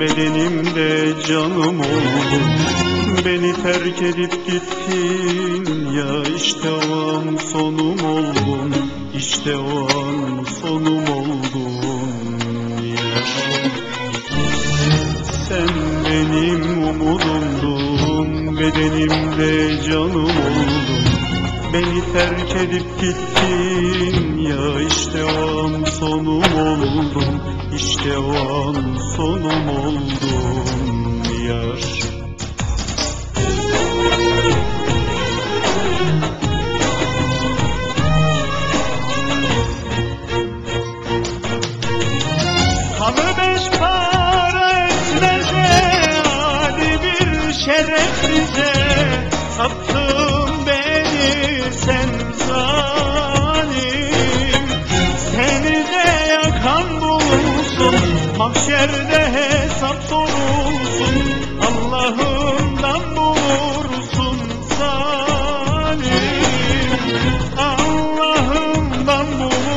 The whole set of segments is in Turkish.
Bedenimde canım oldun. Beni terk edip gittin ya işte o an sonum oldun, işte o an sonum oldun ya. Sen benim umudumdun, bedenimde canım oldun. Beni terk edip gittin ya işte o an sonum oldun işte o an sonum oldun yar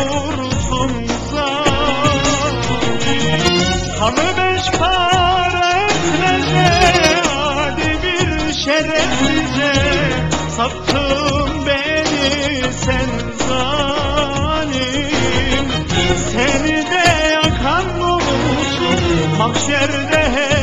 bulursun zalim Kanı beş para etmeze hadi bir şeref bize Sattın beni sen zalim. Seni de yakan bulursun Mahşerde hesap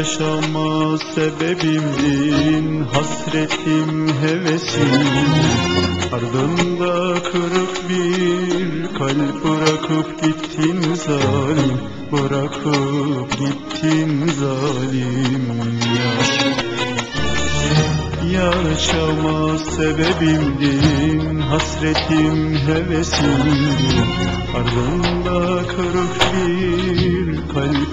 Yaşama sebebimdin Hasretim hevesim. Ardında kırık bir kalp bırakıp gittin zalim Bırakıp gittin zalim. Ya Yaşama sebebimdin Hasretim hevesimdin Ardında kırık bir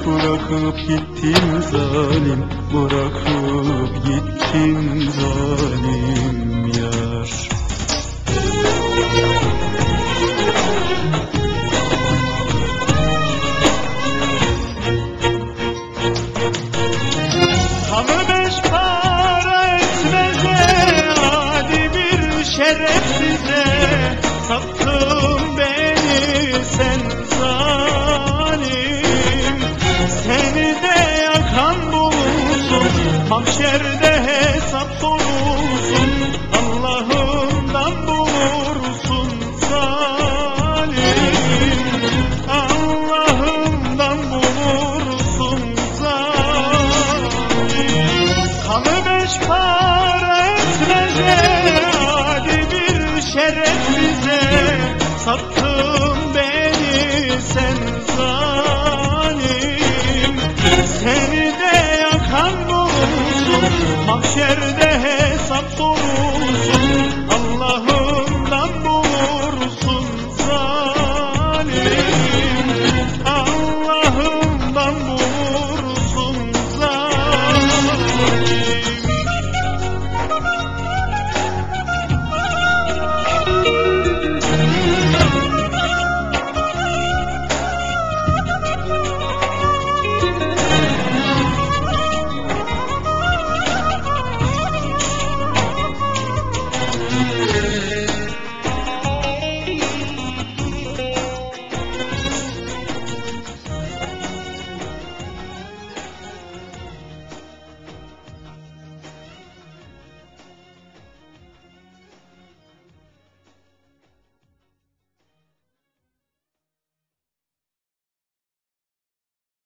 bırakıp gittin zalim Bırakıp gittin zalim yar. Kanı Mahşerde hesap sorulsun Allah'ından bulursun zalim Allah'ından bulursun zalim Kanı beş para etmeze Hadi bir şeref bize. Sattı